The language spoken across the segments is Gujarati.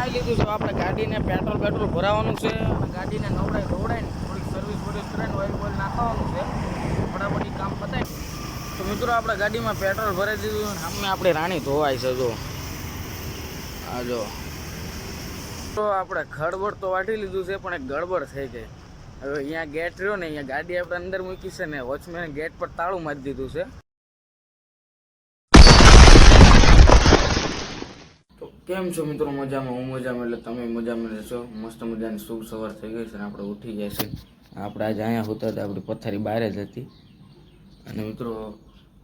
નાહી લીધું છે, આપણે ગાડીને પેટ્રોલ પેટ્રોલ ભરાવાનું છે અને ગાડીને નવડાઈ ધોવડાઈને થોડીક સર્વિસ વર્વિસ કરીને ઓઇલ બોઇલ નાખવાનું છે. ફટાફટ કામ પતાય. તો મિત્રો, આપણે ગાડીમાં પેટ્રોલ ભરાઈ દીધું સામે આપણે રાણી ધોવાય છે, જો. આ જો. તો આપણે ખડબડ તો વાટી લીધું છે, પણ એક ગડબડ થઈ ગઈ. હવે અહીંયા ગેટ રહ્યો ને, અહીંયા ગાડી આપણે અંદર મૂકી છે ને, વોચમેન ગેટ પર તાળું મારી દીધું છે. કેમ છો મિત્રો? મજામાં, હું મજામાં, એટલે તમે મજામાં રહેશો? મસ્ત મજાની શુભ સવાર થઈ ગઈ છે અને આપણે ઉઠી જાય છે આપણે આજે અહીંયા હોતા હતા, આપણી પથારી બહાર જ હતી. અને મિત્રો,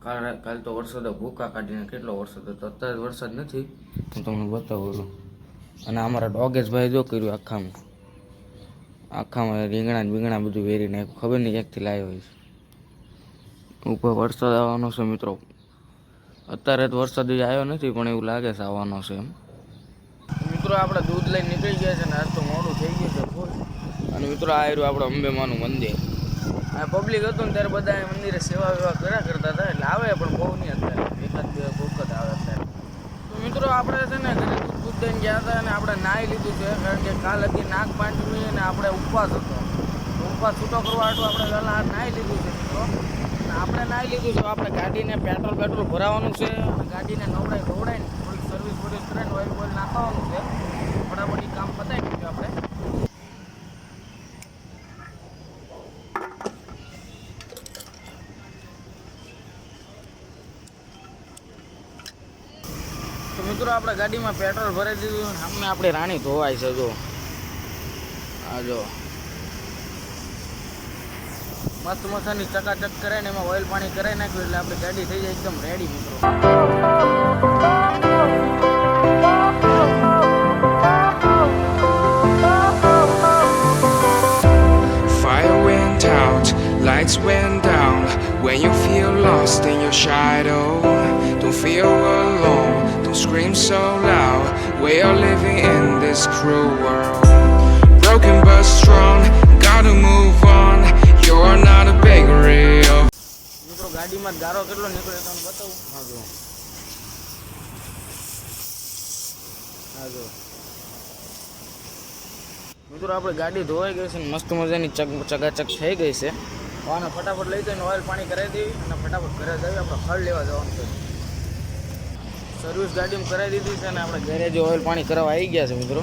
કાલ કાલ તો વરસાદ ભૂકા કાઢીને કેટલો વરસાદ હતો? અત્યારે વરસાદ નથી, હું તમને બતાવું. છું અને અમારા ડોગેશ ભાઈ જો કર્યું આખામાં. આખામાં રીંગણા ને બીંગણા બધું વેરી નાખ્યું. ખબર નહીં ક્યાંકથી લાવ્યો છે. ઉપર વરસાદ આવવાનો છે મિત્રો. અત્યારે તો વરસાદ આવ્યો નથી, પણ એવું લાગે છે આવવાનો છે એમ. મિત્રો આપણે દૂધ લઈને નીકળી ગયા છે ને આજ તો મોડું થઈ ગયું છે ફૂલ અને મિત્રો આ આવ્યું આપણે અંબેમાનું મંદિર. આ પબ્લિક હતું ને ત્યારે બધા મંદિરે સેવા વેવા કર્યા કરતા હતા એટલે આવે પણ બહુ નહીં અત્યારે. એકાદ બે વખત આવે અત્યારે. તો મિત્રો આપણે છે ને ઘરે દૂધ દઈને ગયા હતા અને આપણે નાહી લીધું છે કારણ કે કાલ હતી નાગ પાંચમી અને આપણે ઉપવાસ હતો. ઉપવાસ છૂટો કરવા હાટુ આપણે પહેલાં નાહી લીધું છે મિત્રો. આપણે નાહી લીધું છે આપણે ગાડીને પેટ્રોલ પેટ્રોલ ભરાવાનું છે ગાડીને નવડાઈ ધોવડાઈને સર્વિસ વર્વિસ કરીને ઓઇલ બોઇલ નાખવાનું છે. ફટાફટ કામ પતાવી દીધું આપણે. તો મિત્રો, આપણે ગાડીમાં પેટ્રોલ ભરાઈ દીધું સામે આપણે રાણી ધોવાય છે, જો. આ જો. મસ્ત મસાની ચકાચક કરાવીને એમાં ઓઇલ પાણી કરાવી નાખ્યું એટલે આપણી ગાડી થઈ જાય એકદમ રેડી મિત્રો. lights went down. When you feel lost in your shadow, don't feel alone, don't scream so loud. We are living in this cruel world. Broken but strong, gotta move on. You're not a bakery of મિત્રો ગાડીમાં જ ગારો કેટલો નીકળ્યો તમને બતાવું હા જો હા જો મિત્રો આપણે ગાડી ધોવાઈ ગઈ છે ને મસ્ત મજાની ચક ચકાચક થઈ ગઈ છે તો ફટાફટ લઈ જઈને ઓઇલ પાણી કરાવી દેવી અને ફટાફટ ઘરે જઈએ આપણે ફળ લેવા જવાનું છે. સર્વિસ ગાડીમાં કરાવી દીધી છે અને આપણે ઘરે જે ઓઇલ પાણી કરવા આવી ગયા છે મિત્રો.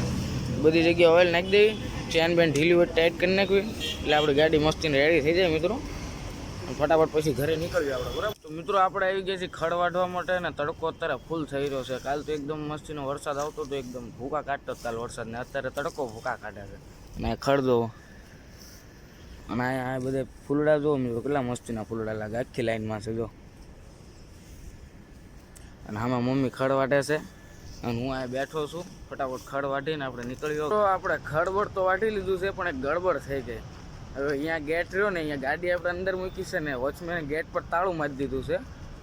બધી જગ્યાએ ઓઇલ નાખી દેવી ચેન બેન ઢીલી હોય ટાઈટ કરી નાખવી. એટલે આપણી ગાડી મસ્તીને રેડી થઈ જાય મિત્રો. ફટાફટ પછી ઘરે નીકળીએ આપણે, બરાબર? તો મિત્રો આપણે આવી ગયા છીએ ખડ વાઢવા માટે ને તડકો અત્યારે ફૂલ થઈ રહ્યો છે. કાલ તો એકદમ મસ્તીનો વરસાદ આવતો તો એકદમ ભૂકા કાઢતો હતો કાલ વરસાદને. અત્યારે તડકો ભૂકા કાઢે છે. અને ખડ દો અને આ બધા ફૂલડા જો મિત્રો કેટલા મસ્તીના ફૂલડા લાગે. આખી લાઈનમાં છે, જો. અને આમાં મમ્મી ખડ વાટે છે. અને હું આ બેઠો છું. ફટાફટ ખડ વાટીને આપણે નીકળી ગયો. તો આપણે ખડબડ તો વાટી લીધું છે, પણ એક ગડબડ થઈ ગઈ. હવે અહીંયા ગેટ રહ્યો ને, અહીંયા ગાડી આપણે અંદર મૂકી છે ને, વોચમેન ગેટ પર તાળું મારી દીધું છે.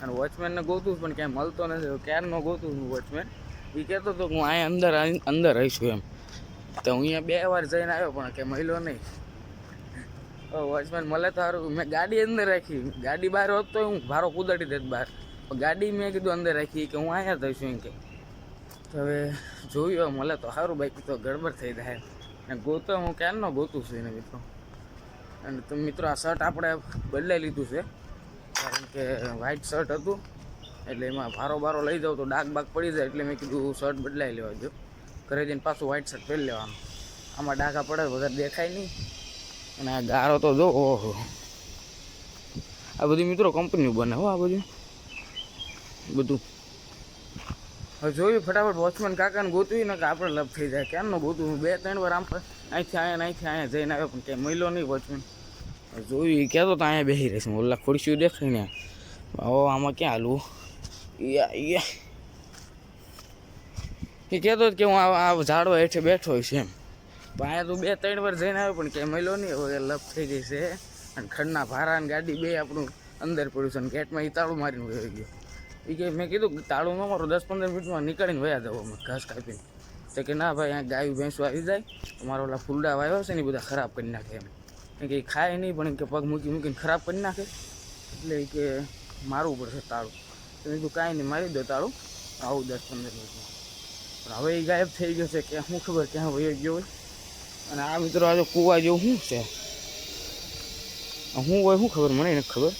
અને વોચમેનને ગોતું પણ ક્યાંય મળતો નથી. ક્યારનો ગોતું હું વોચમેન? એ કહેતો હતો કે હું અહીંયા અંદર અંદર રહીશું એમ. તો હું અહીંયા બે વાર જઈને આવ્યો, પણ કે મળ્યો નહીં. વોચમેન મળે તો સારું મેં ગાડી અંદર રાખી. ગાડી બહાર હોત તો હું ભારો કુદાડી દેત બહાર. ગાડી મેં કીધું અંદર રાખી કે હું અહીંયા થઈશું એમ કે. હવે જોયું મળે તો સારું બાકી તો ગડબડ થઈ જાય. અને ગોતો, હું ક્યારનો ગોતું છું એને મિત્રો? અને તો મિત્રો આ શર્ટ આપણે બદલાઈ લીધું છે. કારણ કે વ્હાઇટ શર્ટ હતું. એટલે એમાં ભારો બારો લઈ જાઉં તો ડાક બાગ પડી જાય. એટલે મેં કીધું શર્ટ બદલાઈ લેવા જો ઘરે જઈને પાછું વ્હાઇટ શર્ટ પહેરી લેવાનું. આમાં ડાઘા પડે, વધારે દેખાય નહીં. અને આ ગારો તો જો, ઓહો. આ બધી મિત્રો કંપનીઓ બને હો આ બધું. બધું. હવે જોયું ફટાફટ વોચમેન કાકાને ગોતવી ને આપણે લપ થઈ જાય. ક્યારનો ગોતું બે, ત્રણ વાર આમ અહીંથી અહીંયા અહીંથી અહીંયા જઈને આવ્યો, પણ ક્યાંય મળ્યો નહીં વોચમેન. જોયું એ કહેતો તો અહીંયા બેસી રહેશે. ઓલા ખુરશીઓ દેખાય ને ઓ આમાં ક્યાં હાલવું? યા યા એ કહેતો હતો કે હું આ ઝાડવા હેઠે બેઠો છે એમ. અહીંયા તો બે, ત્રણ વાર જઈને આવ્યો, પણ ક્યાંય મળ્યો નહીં. હવે લપ થઈ ગઈ છે. અને ખડના ભારા અને ગાડી બે આપણું અંદર પડ્યું છે અને ગેટમાં એ તાળું મારીને વહી ગયો. એ કે મેં કીધું તાળું ન મારો, દસ, પંદર મિનિટમાં નીકળીને વયા જવો અમે, ઘાસ કાપીને. તો કે ના ભાઈ, અહીંયા ગાયું, ભેંસો આવી જાય. અમારો ઓલા ફૂલડા વાવ્યા છે ને એ બધા ખરાબ કરી નાખે એમ. કે ખાય નહીં, પણ કે પગ મૂકી, મૂકીને ખરાબ કરી નાખે. એટલે એ કે મારવું પડશે તાળું. તો મેં કીધું, કાંઈ નહીં, મારી દો તાળું. આવું દસ, પંદર મિનિટમાં. પણ હવે એ ગાયબ થઈ ગયો છે કે શું ખબર ક્યાં વયો ગયો હોય. અને આ મિત્રો આજે કૂવા જેવું શું છે? હું હોય શું ખબર? મને નથી ખબર.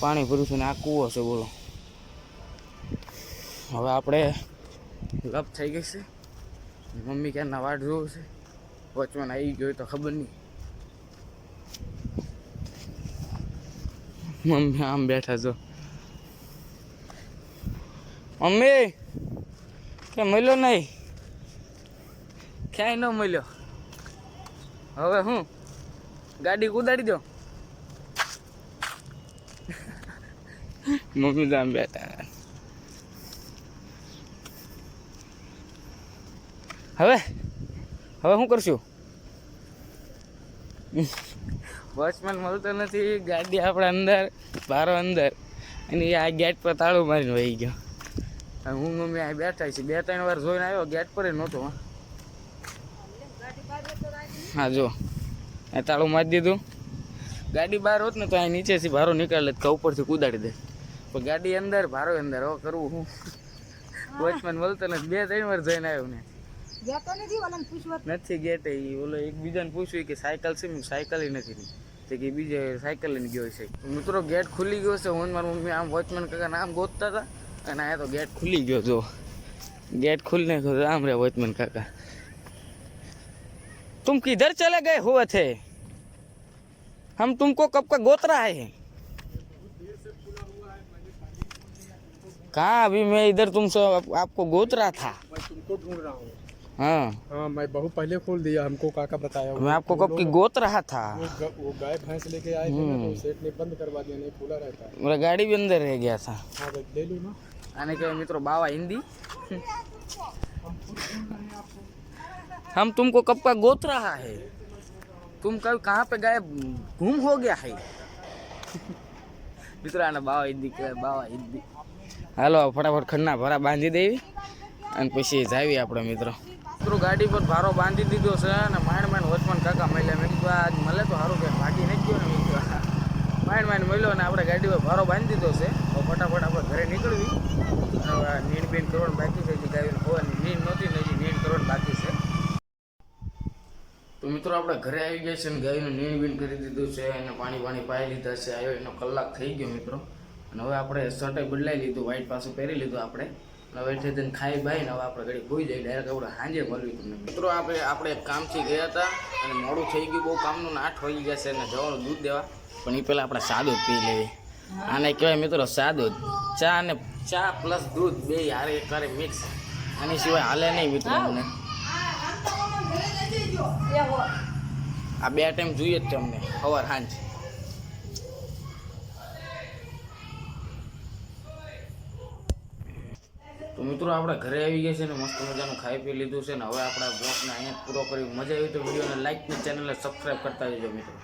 પાણી ભર્યું છે ને આ કૂવો છે, બોલો. હવે આપણે લપ થઈ ગઈ છે. મમ્મી ક્યારના વાટ જોવું છે? વચમાં આવી ગયો તો ખબર નહીં. મમ્મી આમ બેઠા છો. મમ્મી કે મળ્યો નહીં? ક્યાંય ન મળ્યો. હવે હું ગાડી કુદાડી દો મમ્મી જામ બેઠા. હવે હવે શું કરશું? વોચમેન મળતો નથી ગાડી આપણા અંદર બારો અંદર. અને એ આ ગેટ પર તાળું મારીને વહી ગયો. હું મમ્મી આ બેઠા છે બે ત્રણ વાર જોઈને આવ્યો ગેટ પર નહોતો. હા જો એ તાળું મારી દીધું. ગાડી બહાર હોત ને તો અહીં નીચેથી ભારો નીકળે તો ઉપરથી કુદાડી દે. પણ ગાડી અંદર ભારો અંદર હવે કરવું હું? વોચમેન બોલતો ને બે ત્રણ વાર જઈને આવ્યો ને. નથી ગેટ એ ઓલો એકબીજાને પૂછ્યું કે સાયકલ છે? સાયકલ નથી. રહી તે કે બીજે સાયકલ લઈને ગયો છે મિત્રો ગેટ ખુલી ગયો છે. હું મારા મમ્મી આમ વોચમેન કાકા આમ ગોતતા હતા. અને આ તો ગેટ ખુલી ગયો જો ગેટ ખુલીને આમ રે વોચમેન કાકા. तुम किधर चले गए हुए थे? हम तुमको कब का गोत रहा है? कहाँ अभी मैं इधर तुमसे आप- आपको गोत रहा था? मैं तुमको ढूंढ रहा हूँ। हाँ। हाँ मैं बहुत पहले खोल दिया हमको काका बताया मैं आपको कब की गोत रहा था? वो ग- वो गाय भैंस लेके आए थे ना तो सेठ ने बंद करवा दिया नहीं खुला रहता। है मेरा गाड़ी भी अंदर रह गया था। हाँ तो ले लो ना। आने के मित्रों बाबा हिंदी। हम तुमको कब का गोत रहा है तुम कब कहाँ पे गए घूम हो गया है મિત્રો આને બાવા હિન્દી કહેવાય બાવા હિન્દી હાલો ફટાફટ ખડના ભરા બાંધી દેવી અને પછી જાવી આપણે મિત્રો મિત્રો ગાડી પર ભારો બાંધી દીધો છે અને માંડ માંડ વચમાં કાકા મળ્યા મેં કીધું આજ મળે તો સારું કે ભાગી નહીં ગયો ને મેં કીધું હા. માંડ માંડ મળ્યો અને આપણે ગાડી પર ભારો બાંધી દીધો છે આપણે ઘરે આવી ગયા છે અને ગાયનું નીણ બીણ કરી દીધું છે અને પાણી પાણી પાઈ લીધા છે. આવ્યો એનો કલાક થઈ ગયો મિત્રો. અને હવે આપણે શર્ટે બદલાઈ લીધું વ્હાઈટ પાછું પહેરી લીધું આપણે. હવે થઈ જઈને ખાઈ બાઈ ને હવે આપણે ઘડી ભૂઈ જાય. ડાયરેક્ટ આપણે સાંજે મળવી તમને. મિત્રો આપણે આપણે કામથી ગયા હતા અને મોડું થઈ ગયું. બહુ કામનું આઠ વાગી ગયા છે અને જવાનું દૂધ દેવા. પણ એ પહેલાં આપણે સાદું પી લેવી. આને કહેવાય મિત્રો સાદું ચા અને ચા પ્લસ દૂધ બે હારે એક હારે મિક્સ આની સિવાય હાલે નહીં મિત્રો અમને. આ બે ટાઈમ જોઈએ જ છે અમને, સવાર સાંજ. તો મિત્રો આપણે ઘરે આવી ગયા છે ને, મસ્ત મજાનું ખાઈ પી લીધું છે ને, હવે આપણે બ્લોગને અહીંયા પૂરો કરી મજા આવી તો વિડીયોને લાઈક ને ચેનલને સબસ્ક્રાઈબ કરતા જજો મિત્રો.